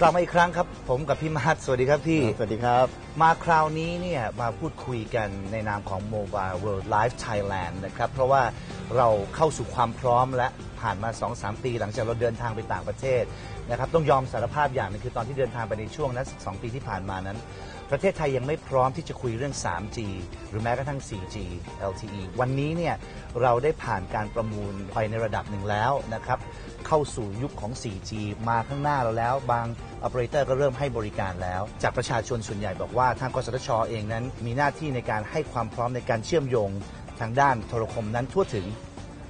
กลับมาอีกครั้งครับ ผมกับพี่มาร์ทสวัสดีครับพี่ สวัสดีครับ มาคราวนี้เนี่ยมาพูดคุยกันในนามของ Mobile World Life Thailand นะครับ เพราะว่าเราเข้าสู่ความพร้อมและผ่านมา 2-3 ปี หลังจากเราเดินทางไปต่างประเทศนะครับต้องยอมสารภาพอย่างหนึงคือตอนที่เดินทางไปในช่วงนั้นสองปีที่ผ่านมานั้น ประเทศไทยยังไม่พร้อมที่จะคุยเรื่อง 3G หรือแม้กระทั่ง 4G LTE วันนี้เนี่ยเราได้ผ่านการประมูลไปในระดับหนึ่งแล้วนะครับ เข้าสู่ยุคของ 4G มาข้างหน้าเราแล้ว บางอ p e r a t o r ก็เริ่มให้บริการแล้ว จากประชาชนส่วนใหญ่บอกว่าทางกสทชเองนั้น มีหน้าที่ในการให้ความพร้อมในการเชื่อมโยง ทางด้านโทรคมนั้นทั่วถึง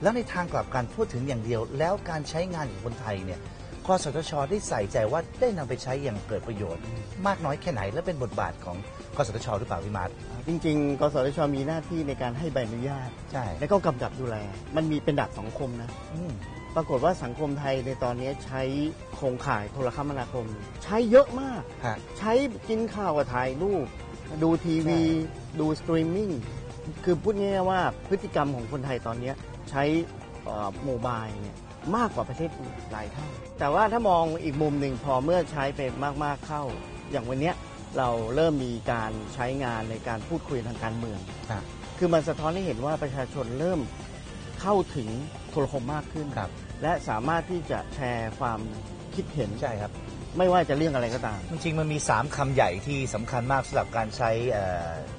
แล้วในทางกลับกันทั่วถึงอย่างเดียว แล้วการใช้งานของคนไทยเนี่ยกสทช ได้ใส่ใจว่าได้นำไปใช้อย่างเกิดประโยชน์ มากน้อยแค่ไหนและเป็นบทบาทของกสทช หรือเปล่าพี่มาร์ทจริง ๆ กสทช มีหน้าที่ในการให้ใบอนุญาต ใช่ และก็กำกับดูแล มันมีเป็นดับสังคมนะอืม ปรากฏว่าสังคมไทยในตอนนี้ใช้โครงข่ายโทรคมนาคม ใช้เยอะมาก ฮะ ใช้กินข้าวกับถ่ายรูป ดูทีวีใช่ดูสตรีมมิ่ง คือพูดง่ายๆว่าพฤติกรรมของคนไทยตอนนี้ใช้เอ่อโมบายเนี่ยมากกว่าประเทศอื่นหลายเท่า แต่ว่าถ้ามองอีกมุมหนึ่งพอเมื่อใช้ไปมากๆเข้า อย่างวันเนี้ยเราเริ่มมีการใช้งานในการพูดคุยทางการเมืองฮะคือมันสะท้อนให้เห็นว่าประชาชนเริ่มเข้าถึง โทรคมมากขึ้น ครับ และสามารถที่จะแชร์ความคิดเห็น ใช่ครับ ไม่ว่าจะเรื่องอะไรก็ตาม จริงๆมันมี 3คำใหญ่ที่สำคัญมากสำหรับการใช้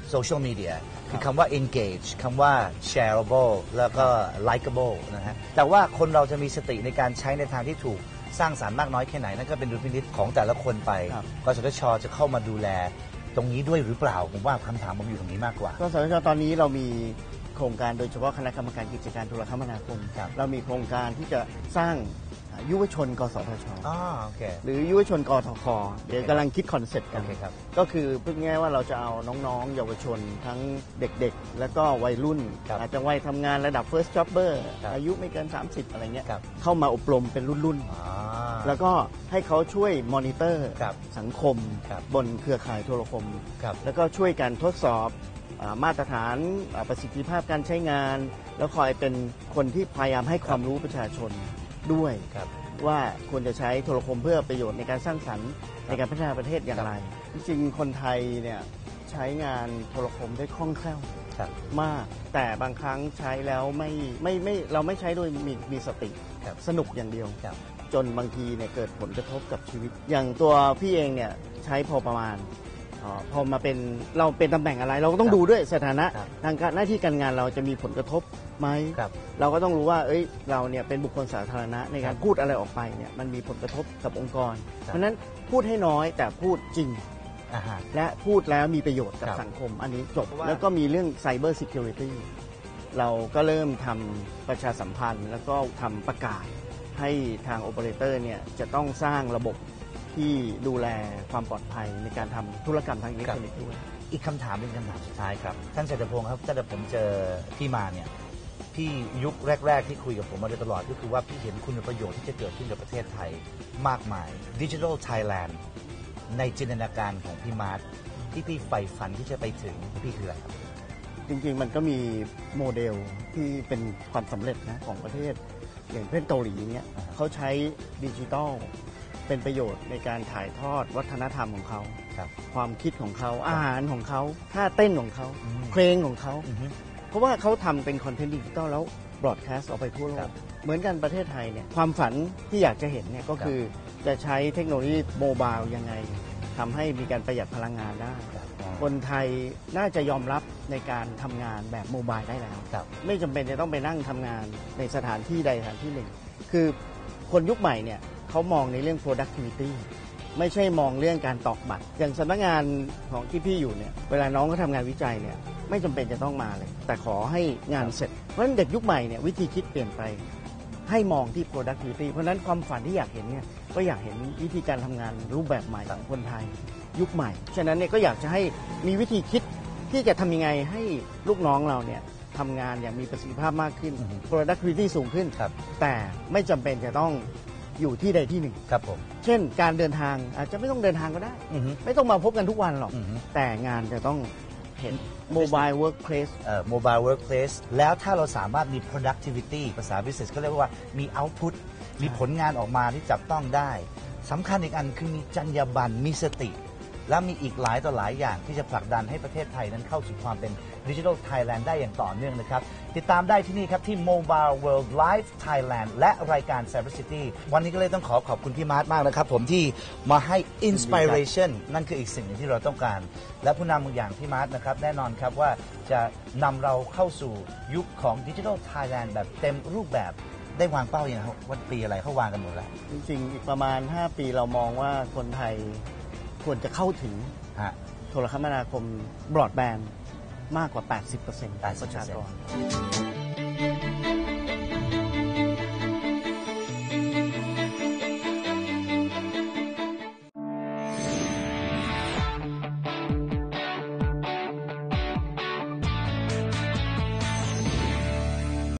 โซเชียลมีเดียคือคำว่า engage คำว่า shareable แล้วก็ likable นะฮะ แต่ว่าคนเราจะมีสติในการใช้ในทางที่ถูกสร้างสารรค์มากน้อยแค่ไหน นั่นก็เป็นดุลพินิจของแต่ละคนไปครับ กสทชจะเข้ามาดูแลตรงนี้ด้วยหรือเปล่า ผมว่าคำถามผมอยู่ตรงนี้มากกว่าก็สทชตอนนี้เรามี โครงการโดยเฉพาะคณะกรรมการกิจการโทรคมนาคม ครับเรามีโครงการที่จะสร้างอ่ายุวชน กสทช อ๋อโอเค หรือยุวชนกทคเดี๋ยวกำลังคิดคอนเซ็ปต์กัโอนเคครับ ก็คือพูดง่ายๆว่าเราจะเอาน้องๆ เยาวชนทั้งเด็กๆ แล้วก็วัยรุ่น ครับอาจจะวัยทำงานระดับ first jobber ครับอายุไม่เกิน 30 อะไรเงี้ยครับ เข้ามาอบรมเป็นรุ่นอ๋อ ๆ แล้วก็ให้เขาช่วยมอนิเตอร์ครับสังคมครับ บนเครือข่ายโทรคม ครับ แล้วก็ช่วยกันทดสอบอา มาตรฐานอ่าประสิทธิภาพการใช้งาน แล้วคอยเป็นคนที่พยายามให้ความรู้ประชาชนด้วยครับว่าควรจะใช้โทรคมเพื่อประโยชน์ในการสร้างสรรค์ในการพัฒนาประเทศอย่างไร จริงๆคนไทยเนี่ยใช้งานโทรคมได้คล่องแคล่วครับมาก แต่บางครั้งใช้แล้วไม่ไม่ไม่เราไม่ใช้โดยมีมีสติครับสนุกอย่างเดียวครับจนบางทีเนี่ยเกิดผลกระทบกับชีวิต อย่างตัวพี่เองเนี่ยใช้พอประมาณ ออพอมาเป็นเราเป็นตำแหน่งอะไร เราก็ต้อคงรับดูด้วยสถานะครับทางการหน้าที่การงานเราจะมีผลกระทบไหมครับเราก็ต้องรู้ว่า เอ้ยเราเนี่ยเป็นบุคคลสาธารณะในครับการพูดอะไรออกไปเนี่ยมันมีผลกระทบกับองค์กร ครับ เพราะฉะนั้นพูดให้น้อยแต่พูดจริง อ่าฮะ และพูดแล้วมีประโยชน์กับครับสังคมอันนี้จบ เพราะว่า แล้วก็มีเรื่อง Cyber Security เราก็เริ่มทำประชาสัมพันธ์ แล้วก็ทำประกาศให้ทางโอเปอเรเตอร์เนี่ยจะต้องสร้างระบบ ที่ดูแลความปลอดภัยในการทำธุรกรรมทางอิเล็กทรอนิกส์ด้วย อีกคำถามเป็นคำถามสุดท้ายครับ ท่านเศรษฐพงศ์ครับตั้งแต่ผมเจอพี่มาเนี่ยพี่ยุคแรก ๆ ที่คุยกับผมมาโดยตลอดก็คือว่าพี่เห็นคุณประโยชน์ที่จะเกิดขึ้นกับประเทศไทยมากมายดิจิทัลไทยแลนด์ในจินตนาการของพี่มาร์ทที่พี่ใฝ่ฝันที่จะไปถึงพี่คืออะไรครับ จริงๆ มันก็มีโมเดลที่เป็นความสำเร็จนะของประเทศ อย่างเช่นเกาหลีเนี่ยอ่าฮะเขาใช้ดิจิทัล เป็นประโยชน์ในการถ่ายทอดวัฒนธรรมของเขาครับ ความคิดของเขาอาหารของเขาท่าเต้นของเขาอืม เพลงของเขา อือฮึ เพราะว่าเขาทำเป็นคอนเทนต์ดิจิทัลแล้วบรอดแคสต์ออกไปทั่วโลครัก บเหมือนกันประเทศไทยเนี่ยความฝันที่อยากจะเห็นเนี่ยก็คือจะใช้เทคโนโลยีโมบายยังไงทำให้มีการประหยัดพลังงานได้ครับคนไทยน่าจะยอมรับในการทำงานแบบโมบายได้แล้ว ครับ ไม่จำเป็นจะต้องไปนั่งทำงานในสถานที่ใดสถานที่หนึ่ง คือคนยุคใหม่เนี่ย เขามองในเรื่อง productivity ไม่ใช่มองเรื่องการตอกบัตร อย่างสำนักงานของที่พี่อยู่เนี่ย เวลาน้องเขาทำงานวิจัยเนี่ย ไม่จำเป็นจะต้องมาเลย แต่ขอให้งานเสร็จ เพราะฉะนั้นเด็กยุคใหม่เนี่ยวิธีคิดเปลี่ยนไป ให้มองที่ productivity เพราะฉะนั้นความฝันที่อยากเห็นเนี่ย ก็อยากเห็นวิธีการทำงานรูปแบบใหม่ของคนไทย ยุคใหม่ ฉะนั้นเนี่ยก็อยากจะให้มีวิธีคิดที่จะทำยังไงให้ลูกน้องเราเนี่ยทำงานอย่างมีประสิทธิภาพมากขึ้นอือฮึ productivity สูงขึ้น ครับ แต่ไม่จำเป็นจะต้อง อยู่ที่ใดที่หนึ่ง ครับผม เช่น การเดินทางอาจจะไม่ต้องเดินทางก็ได้ อือฮึ ไม่ต้องมาพบกันทุกวันหรอก อือฮึ แต่งานจะต้องเห็น mobile workplace เอ่อ mobile workplace แล้วถ้าเราสามารถมี productivity ภาษา business เขาเรียกว่ามี output มีผลงานออกมาที่จับต้องได้สำคัญอีกอันคือมีจรรยาบรรณมีสติ และมีอีกหลายต่อหลายอย่างที่จะผลักดันให้ประเทศไทยนั้นเข้าสู่ความเป็น ดิจิทัลไทยแลนด์ได้อย่างต่อเนื่องนะครับ ติดตามได้ที่นี่ครับ ที่ Mobile World Live Thailand และรายการ Cyber City วันนี้ก็เลยต้องขอขอบคุณพี่มาร์ทมากนะครับผมที่มาให้ Inspiration นั่นคืออีกสิ่งหนึ่งที่เราต้องการ และผู้นำอย่างพี่มาร์ทนะครับแน่นอนครับว่าจะนำเราเข้าสู่ยุคของดิจิทัลไทยแลนด์แบบเต็มรูปแบบได้วางเป้าอย่างไรครับว่าปีอะไรเขาวางกันหมดแล้ว จริงๆ อีกประมาณ 5 ปีเรามองว่าคนไทยควรจะเข้าถึงฮะโทรคมนาคมบรอดแบนด์ มากกว่า 80%ของประชากร